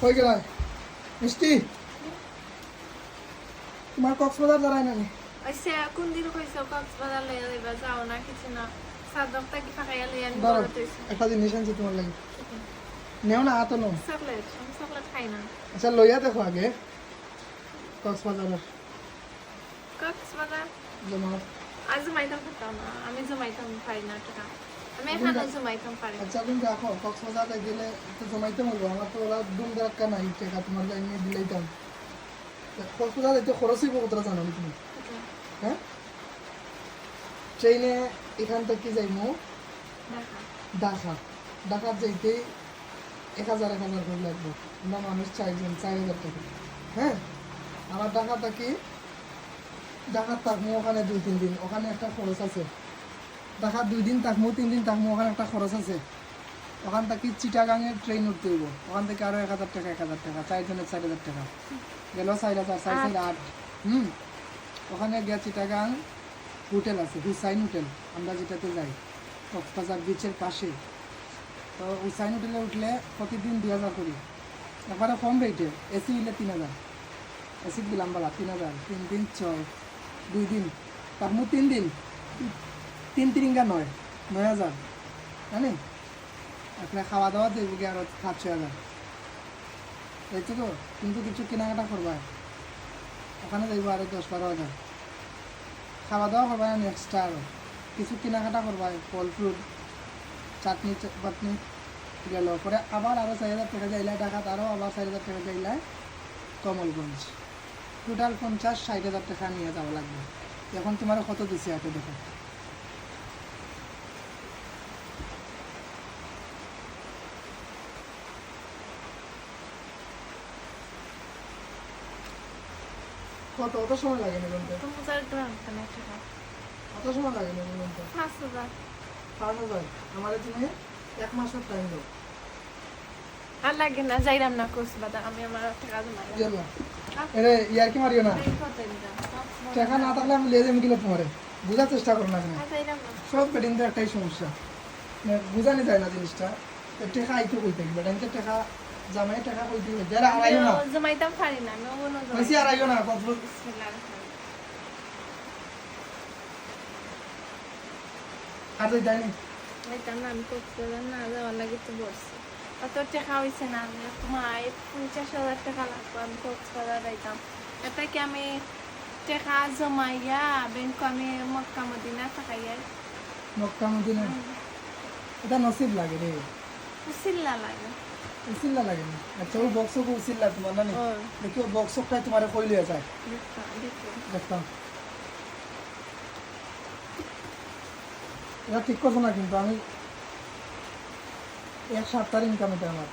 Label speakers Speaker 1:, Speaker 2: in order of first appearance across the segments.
Speaker 1: কই গেল? মিষ্টি? তোমার কক্সবাজার দাঁড়ায়
Speaker 2: আচ্ছা কোন দিন কইছো কক্সবাজার লইয়া যাইবা? যাও না কিছু না। সাদকটা কি ফাঁকাইয়া লইয়া আমি
Speaker 1: ধরো
Speaker 2: বলে তৈছি
Speaker 1: একটা জিনিস আনছি তোমার লাগে। নেও না হাতও নো
Speaker 2: চকলেট চকলেট খাই না।
Speaker 1: আচ্ছা লইয়া দেখো আগে কক্সবাজারের।
Speaker 2: কক্সবাজার?
Speaker 1: জমা
Speaker 2: আজ জমাইতাম পারতাম না আমি জমাইতাম পারি না টাকা। আমি এখানে জমাইতাম পারি।
Speaker 1: আচ্ছা তুমি রাখো কক্সবাজারে গেলে একটু জমাইতে বলব। আমার তো ওরা দুম দেরাক্কা নাই টাকা তোমার এমনি দিলেইতাম কক্সবাজার এতে খরচই কতটা জানো তুমি। হ্যাঁ? ট্রেনে এখান থেকে যাইমু।
Speaker 2: দেখা
Speaker 1: ঢাকা। যাইতে এক হাজার এক হাজার করে লাগবে। আমরা মানুষ চারজন চার হাজার টাকা। হ্যাঁ? আমার ঢাকা থাকি ঢাকার থাকব ওখানে দুই তিন দিন। ওখানে একটা খরচ আছে। ঢাকা দুই দিন থাকব তিন দিন থাকব ওখানে একটা খরচ আছে। ওখান থেকে চিটাগাঙের ট্রেন উঠতে হইব। ওখান থেকে আরও এক হাজার টাকা, এক হাজার টাকা, চারজনের চার হাজার টাকা। গেল চার হাজার, চার চার আট। হুম? ওখানে গিয়া চিটাগাং হোটেল আছে, হুসাইন হোটেল, আমরা যেটাতে যাই। কক্সবাজার বিচের পাশে। তো হুসাইন হোটেলে উঠলে প্রতিদিন দুই হাজার করি। একবারে কম রেটে এসি হইলে তিন হাজার। এসি দিলাম বলা, তিন হাজার। তিন দিন ছয়, দুই দিন। তার তিন দিন। তিন তিরিঙ্গা নয় নয় হাজার। জানি আপনার খাওয়া দাওয়া দেবো গিয়ে আরও সাত ছয় হাজার। তাইতো তো কিন্তু কিছু কেনাকাটা করবা। ওখানে যাইব আরও দশ বারো হাজার। খাওয়া দাওয়া করবা না এক্সট্রা আরও। কিছু কেনাকাটা করবা, ফল ফ্রুট, চাটনি বাটনি গেল। পরে আবার আরও চার হাজার টাকা যাইলে ঢাকাত আরও আবার চার হাজার টাকা যাইলে কমলগঞ্জ। টোটাল পঞ্চাশ, ষাট হাজার টাকা নিয়ে যাওয়া লাগবে। এখন তোমার কত দিছে এত দেখো? কত অত সময় লাগে না বলতে।
Speaker 2: টাকা
Speaker 1: অত সময় লাগে না বলতে।
Speaker 2: পাঁচ হাজার।
Speaker 1: পাঁচ আমার তুমি এক মাসের টাইম দাও।
Speaker 2: আর লাগে না যাইরাম না কক্সবাজার আমি আমার টাকা জমাই
Speaker 1: ইয়ার কি মারিও না? টাকা না থাকলে আমি লিয়ে যাব কিলো তোমারে বোঝার চেষ্টা করো না সব একটাই সমস্যা। মানে বোঝানি যায় না জিনিসটা। টাকা আইতো কই থাকবে বেডিংতে টাকা জামাই টাকা কই দিবে যারা আড়াইও না
Speaker 2: জমাইতাম পারি না আমি ওগুলো
Speaker 1: বেশি আড়াইও না কত? আর যাই যায়নি
Speaker 2: যাইতাম না আমি কক্সবাজার না যাওয়ার লাগে তো বলছি অত টাকা হয়েছে না আমি তোমার পঞ্চাশ হাজার টাকা লাগবে আমি কক্সবাজার যাইতাম। এটা কি আমি টাকা জমাইয়া ব্যাংক আমি মক্কা মদিনা থাকাইয়া?
Speaker 1: Mecca Medina? এটা নসিব লাগে রে।
Speaker 2: চিল্লা লাগে।
Speaker 1: উচিল্লা লাগে না। আচ্ছা ও বক্সক উচিল্লা তোমার না দেখি ও বক্সকটাই তোমার কই লিয়ে যায়।
Speaker 2: দেখতাম।
Speaker 1: এটা ঠিক করছ না কিন্তু আমি এক সপ্তাহের ইনকাম এটা আমার।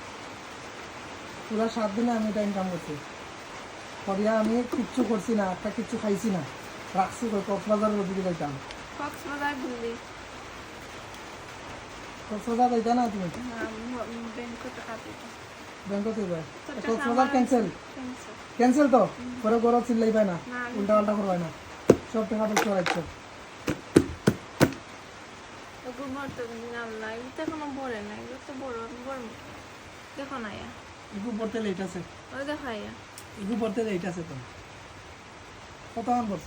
Speaker 1: পুরো সাত দিনে আমি এটা ইনকাম করছি। করিয়া আমি কিচ্ছু করছি না একটা কিচ্ছু খাইছি না। রাখছি কক্সবাজারের ওদিকে যাইতাম।
Speaker 2: কক্সবাজার ঘুরলি?
Speaker 1: কক্সবাজার যাইতা না তুমি? ব্যাংকতে যাই
Speaker 2: তো
Speaker 1: কক্সবাজার ক্যান্সেল
Speaker 2: ক্যান্সেল
Speaker 1: তো? পরে গরম চিল্লাই পায় না। উল্টা পাল্টা করবাই না। সব টাকা পয়সা রাখছো।
Speaker 2: দেখো না
Speaker 1: ইগু পড়তে লেট আছে।
Speaker 2: ওই দেখো ইয়া
Speaker 1: ইগু পড়তে লেট আছে তো। কত করছ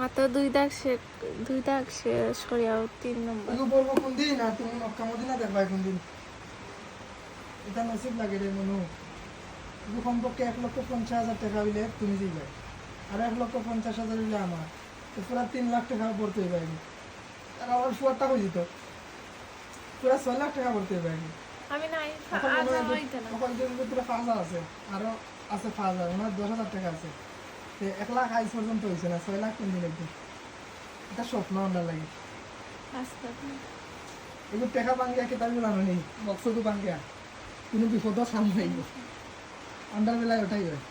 Speaker 2: মাত্র দুই দাগ শেষ দুই দাগ শেষ করিয়াও তিন নম্বর।
Speaker 1: ইগু পড়ব কোন দিন আর তুমি মক্কা মদিনা দেখবা কোন দিন। এটা নসিব লাগে রে মনু। ইগু কমপক্ষে এক লক্ষ পঞ্চাশ হাজার টাকা হইলে তুমি দিবে আর এক লক্ষ পঞ্চাশ হাজার হইলে আমার। তো পুরা তিন লাখ টাকা ভরতে হইবে আগে আর আমার ফুয়ারটা হয়ে যেত পুরা ছয় লাখ টাকা ভরতে হইবে আগে
Speaker 2: আমি নাই
Speaker 1: পাঁচ হাজার আছে আরও আছে পাঁচ হাজার ওনার দশ হাজার টাকা আছে। এক লাখ আইস পর্যন্ত হয়েছে না ছয় লাখ একদিন এটা স্বপ্ন আমরা লাগে। এগুলো টেকা ভাঙ্গিয়া কেতাব জানো নেই? বক্সতো ভাঙ্গিয়া। কোনো বিপদও সামনে আইব আন্ডার বেলায় ওটাই হয়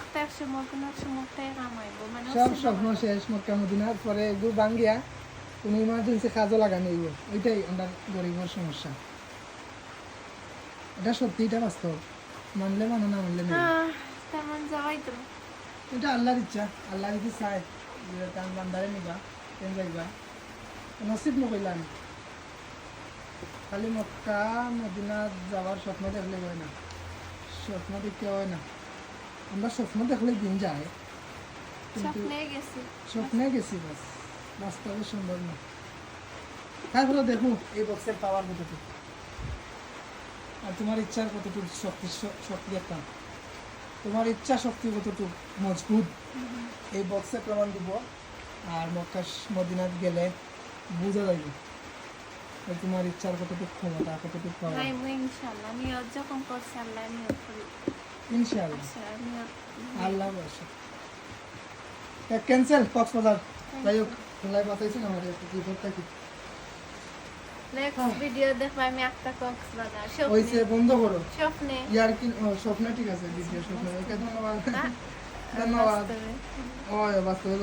Speaker 2: একটা একশো মুখ কোনো একশো মুখটাই কামাইব
Speaker 1: সব স্বপ্ন শেষ মক্কা মদিনার পরে এগুলো ভাঙ্গিয়া। কোনো ইমার্জেন্সি কাজও লাগানো ওইটাই গরিবের সমস্যা। এটা সত্যি এটা বাস্তব মানলে মানে না মানলে নেই এটা আল্লাহর ইচ্ছা আল্লাহ যদি চায় যে তার বান্দারে নিবা তেন যাইবা নসিব নকইলা আমি। খালি মক্কা মদিনা যাওয়ার স্বপ্ন দেখলে হয় না। স্বপ্ন দেখতে হয় না। আমরা স্বপ্ন দেখলে দিন যায়। কিন্তু
Speaker 2: স্বপ্নে গেছি।
Speaker 1: স্বপ্নে গেছি বাস। বাস্তবে সম্ভব না। তারপরে দেখো এই বক্সের পাওয়ার কতটুকু? আর তোমার ইচ্ছার কতটুকু? শক্তি শক্তি একটা। তোমার ইচ্ছা শক্তি কতটুকু? মজবুত। এই বক্সে প্রমাণ দিব। আর মক্কা মদিনাত গেলে বোঝা যাবে তোমার ইচ্ছার কতটুকু ক্ষমতা কতটুকু পাওয়া
Speaker 2: ইনশাল্লাহ নিয়ত যখন করছি আল্লাহ নিয়ত করি।
Speaker 1: ইনশাআল্লাহ।
Speaker 2: আচ্ছা
Speaker 1: আল্লাহ বর্ষা ক্যান্সেল কক্সবাজার। যাই হোক লাইভ বাতাইছেন আমার রিপোর্টটা কি?
Speaker 2: নেক্সট ভিডিও দেখব আমি একটা কক্সবাজার
Speaker 1: হয়েছে বন্ধ করো।
Speaker 2: স্বপ্নে।
Speaker 1: ইয়ার কি স্বপ্ন ঠিক আছে ভিডিও স্বপ্ন ওকে ধন্যবাদ? ধন্যবাদ।
Speaker 2: বাস্তবে।
Speaker 1: ও বাস্তবে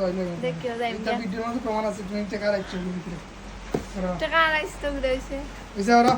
Speaker 2: দেখিও যাই
Speaker 1: এটা ভিডিওর মধ্যে প্রমাণ আছে তুমি টাকা রাখছো ভিতরে
Speaker 2: টাকা রাখছো
Speaker 1: বুঝতে পারো